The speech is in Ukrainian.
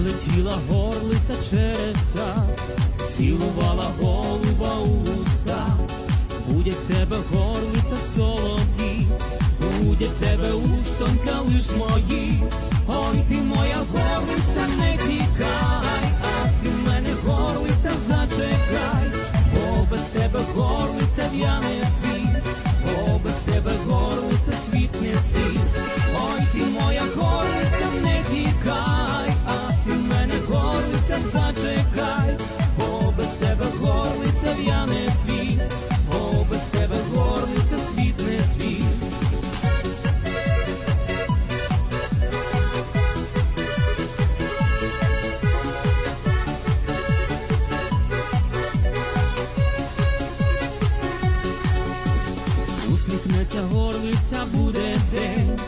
Прилетіла горлиця через цілувала голуба уста, будять тебе горлиця солов'ї, будять тебе устонка лиш мої, ой ти моя Вімкнеться горлиця буде день.